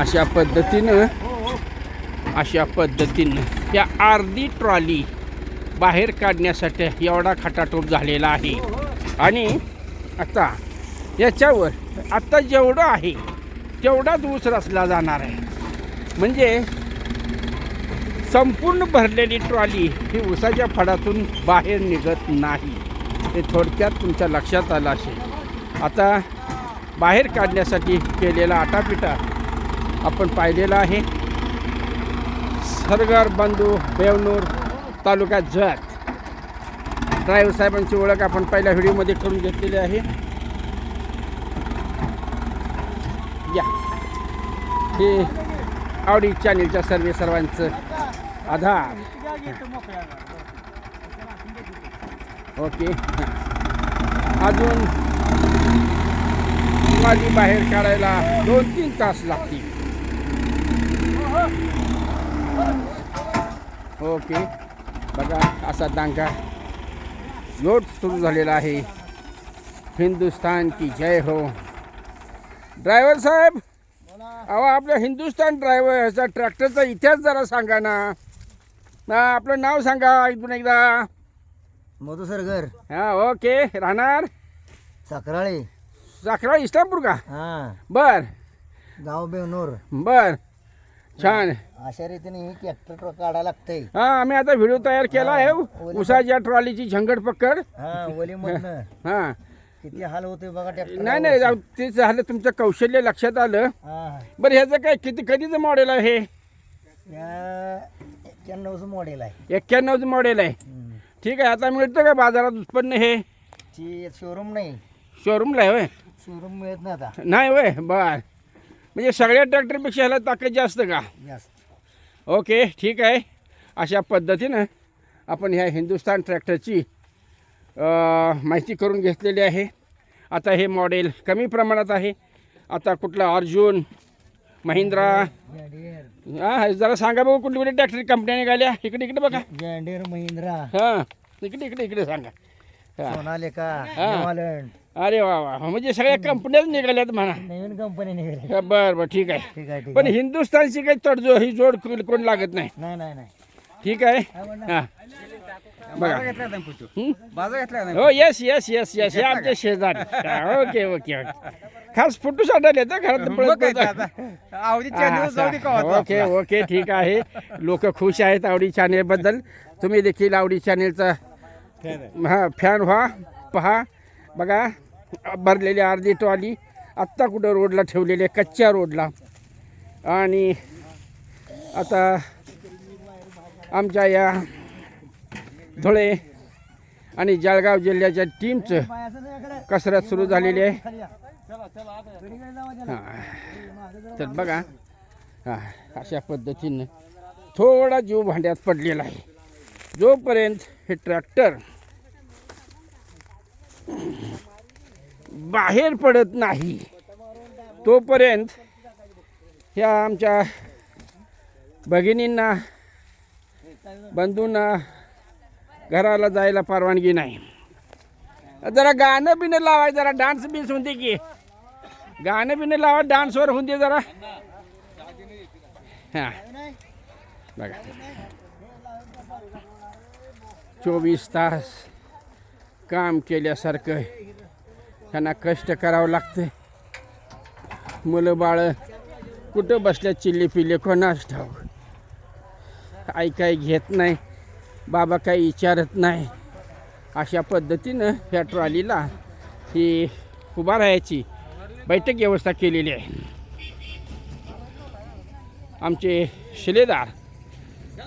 अशा पद्धतीनं अशा पद्धतीनं या अर्धी ट्रॉली बाहेर काढण्यासाठी एवढा खटाटोप झालेला आहे. आणि आता याच्यावर आता जेवढं आहे तेवढाच ऊस रचला जाणार आहे. म्हणजे संपूर्ण भरलेली ट्रॉली ही उसाच्या फडातून बाहेर निघत नाही. हे थोडक्यात तुमच्या लक्षात आलं असेल. आता बाहेर काढण्यासाठी केलेला आटापिटा आपण पाहिलेला आहे. सरगार बंधू बेवनूर तालुका जत ड्रायव्हर साहेबांची ओळख आपण पहिल्या व्हिडिओमध्ये करून घेतलेली आहे. या. हे आवडी चॅनेलच्या सर्वे सर्वांचं आधार. ओके. अजून माझी बाहेर काढायला दोन तीन तास लागतील. ओके. बघा असा दांगा लोट सुरू झालेला आहे. हिंदुस्तान की जय हो. ड्रायव्हर साहेब अहो आपल्या हिंदुस्तान ड्रायव्हर ह्याचा ट्रॅक्टरचा इतिहास जरा सांगा ना. ना आपलं नाव सांगा इथून एकदा. मधु सरगर हां ओके. राहणार? साखराळे साखरा इस्लामपूर का? हा. बर. गाव बेवनूर. बर. छान. अशा रीतीने ही ट्रॅक्टर ट्रक काढायला लागतंय. हां आम्ही आता व्हिडिओ तयार केला आहे. उसाच्या ट्रॉलीची झंगड पकड. हा ओली मधनं. हां. किती हाल होते बघा ट्रॅक्टर नाही नाही जाऊ, ते झालं तुमचं कौशल्य लक्षात आलं. बरं ह्याचं काय किती कधीचं मॉडेल आहे हे? एक्क्याण्णवचं मॉडेल आहे. एक्क्याण्णवचं मॉडेल आहे. ठीक आहे आता मिळतं का बाजारात उत्पन्न हे? ती शोरूम नाही. शोरूमला आहे होय. शोरूम मिळत नाही आता. नाही होय बर. म्हणजे सगळ्या ट्रॅक्टरपेक्षा ह्याला ताकद जास्त का? जास्त. ओके ठीक आहे. अशा पद्धतीनं आपण ह्या हिंदुस्तान ट्रॅक्टरची माहिती करून घेतलेली आहे. आता हे मॉडेल कमी प्रमाणात आहे. आता कुठला अर्जुन महिंद्रा हां जरा सांगा बघू कुठली कुठली ट्रॅक्टर कंपन्या निघाल्या. इकडे इकडे बघा. जॅन्डियर महिंद्रा. हां इकडे इकडे इकडे सांगा. सोनालिका हा. हिमालयन अरे वा वा. म्हणजे सगळ्या कंपन्याच निघाल्यात म्हणा. नवीन कंपनी निघाली हा, बरं बरं ठीक आहे. ठीक आहे ठीक पण आहे. हिंदुस्थानची काही तडजो ही जोड कोण कोण लागत नाही. नाही नाही नाही. ठीक आहे? हां. बघा. हं? बाजार घेतला हो येस येस येस येस हे आमचे शेजारी. हा, ओके ओके ओके खास फोटो साठाले तर घरात पळत पळत. ओके ओके ठीक आहे. लोक खुश आहेत आवडी चॅनेल बद्दल. तुम्ही देखील आवडी चॅनेलचा हा फॅन व्हा पहा. बघा भरलेली अर्धी ट्रॉली आत्ता कुठं रोडला ठेवलेली आहे कच्च्या रोडला आणि आता आमच्या या धुळे आणि जळगाव जिल्ह्याच्या टीमचं कसरत सुरू झालेली आहे. हां तर बघा हां अशा पद्धतीनं थोडा जीव भांड्यात पडलेला आहे. जोपर्यंत हे ट्रॅक्टर बाहेर पडत नाही तोपर्यंत ह्या आमच्या भगिनींना बंधूंना घराला जायला परवानगी नाही. जरा गाणं बिणं लावाय जरा डान्स बिन्स होते की. गाणं बिणं लावा डान्सवर होते जरा. हां. बघा. चोवीस तास काम केल्यासारखं त्यांना कष्ट करावं लागतं. मुलं बाळं कुठं बसल्या चिल्ली पिल्ले कोणाच ठाऊक? आई काही घेत नाही बाबा काही विचारत नाही. अशा पद्धतीनं ह्या ट्रॉलीला ही उभा राहायची बैठक व्यवस्था केलेली आहे. आमचे शिलेदार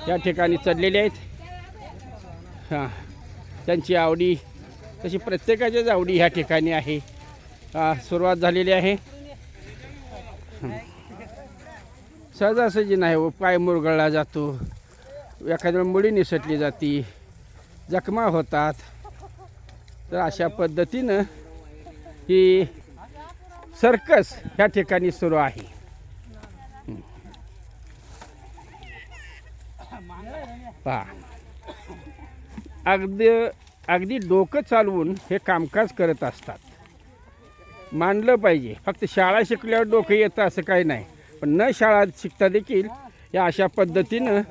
या ठिकाणी चढलेले आहेत. हां. त्यांची आवडी तशी प्रत्येकाच्याच आवडी ह्या ठिकाणी आहे. सुरुवात झालेली आहे. सहजासहजी नाही हो पाय मुरगळला जातो. एखाद्या मुळी निसटली जाती. जखमा होतात. तर अशा पद्धतीनं ही सर्कस ह्या ठिकाणी सुरू आहे. पहा. अगदी अगदी डोकं चालवून हे कामकाज करत असतात. मानलं पाहिजे. फक्त शाळा शिकल्यावर डोकं येतं असं काही नाही. पण न शाळा शिकता देखील या अशा पद्धतीनं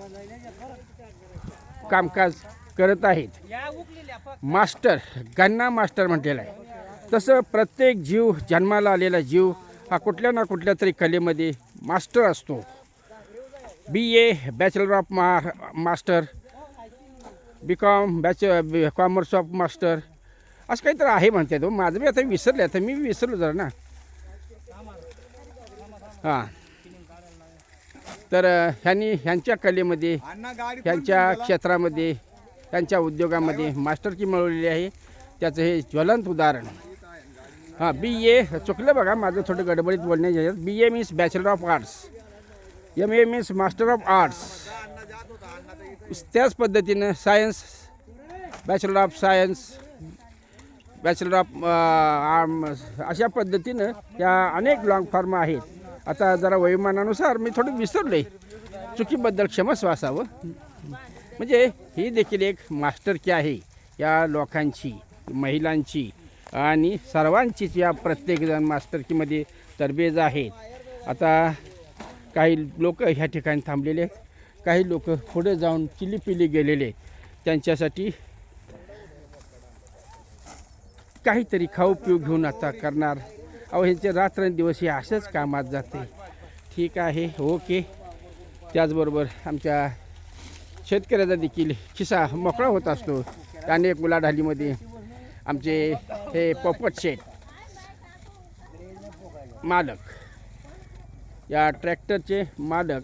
कामकाज करत आहेत. मास्टर गन्ना मास्टर म्हटलेला आहे. तसं प्रत्येक जीव जन्माला आलेला जीव हा कुठल्या ना कुठल्या तरी कलेमध्ये मास्टर असतो. बी ए बॅचलर ऑफ मा master B com bach commerce of master असं काहीतरी आहे म्हणते तो. माझं बी आता विसरले आता मी विसरलो जरा ना. हां. तर ह्यांनी ह्यांच्या कलेमध्ये ह्यांच्या क्षेत्रामध्ये त्यांच्या उद्योगामध्ये मास्टरकी मिळवलेली आहे. त्याचं हे ज्वलंत उदाहरण. हां बी ए चुकलं बघा माझं थोडं गडबडीत बोलण्याच्या B A means bachelor of arts M A means master of arts त्याच पद्धतीनं science bachelor of science bachelor of अशा पद्धतीनं या अनेक लॉंग फॉर्म आहेत. आता जरा वयोमानानुसार मी थोडं विसरलो आहे चुकीबद्दल क्षमस्व असावं म्हणजे ही देखील एक मास्टरकी आहे या लोकांची महिलांची आणि सर्वांचीच या प्रत्येकजण मास्टरकीमध्ये तरबेज आहेत. आता काही लोक ह्या ठिकाणी थांबलेले आहेत. काही लोक पुढे जाऊन चिलीपिली गेलेले. त्यांच्यासाठी काहीतरी खाऊ पिऊ घेऊन आता करणार. अहो ह्यांचे रात्रंदिवस हे असंच कामात जाते. ठीक आहे ओके. त्याचबरोबर आमच्या शेतकऱ्याचा देखील खिसा मोकळा होत असतो. अनेक उलाढालीमध्ये आमचे हे पोपट शेठ मालक या ट्रॅक्टरचे मालक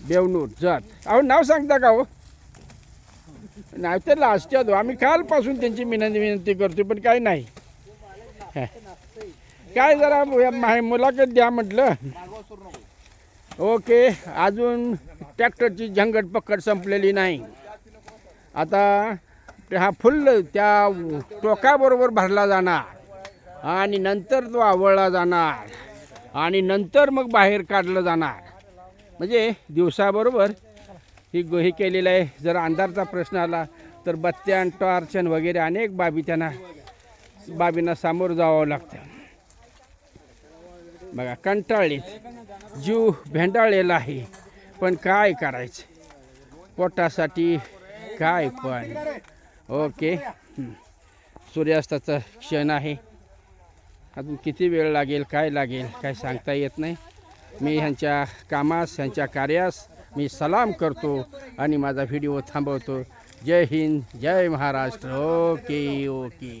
देवनूर जत अहो नाव सांगता का हो? नाही तर लास्ट दो हो. आम्ही कालपासून त्यांची विनंती विनंती करतो पण काय नाही. काय जरा मुलाखत द्या म्हटलं. ओके. अजून ट्रॅक्टरची झंगट पकड संपलेली नाही. आता हा फुल त्या टोकाबरोबर भरला जाणार. आणि नंतर तो आवळला जाणार. आणि नंतर मग बाहेर काढलं जाणार. म्हणजे दिवसाबरोबर ही गो- हे केलेलं आहे. जर अंधारचा प्रश्न आला तर बत्त्यान टॉर्चन वगैरे अनेक बाबी त्यांना बाबींना सामोरं जावं लागतं. बघा कंटाळलीत. जीव भेंडाळलेला आहे. पण काय करायचं? पोटासाठी काय पण. ओके. सूर्यास्ताचं क्षण आहे. अजून किती वेळ लागेल काय लागेल काय सांगता येत नाही. मी ह्यांच्या कामास ह्यांच्या कार्यास मी सलाम करतो आणि माझा व्हिडिओ थांबवतो. जय हिंद जय महाराष्ट्र. Okay okay.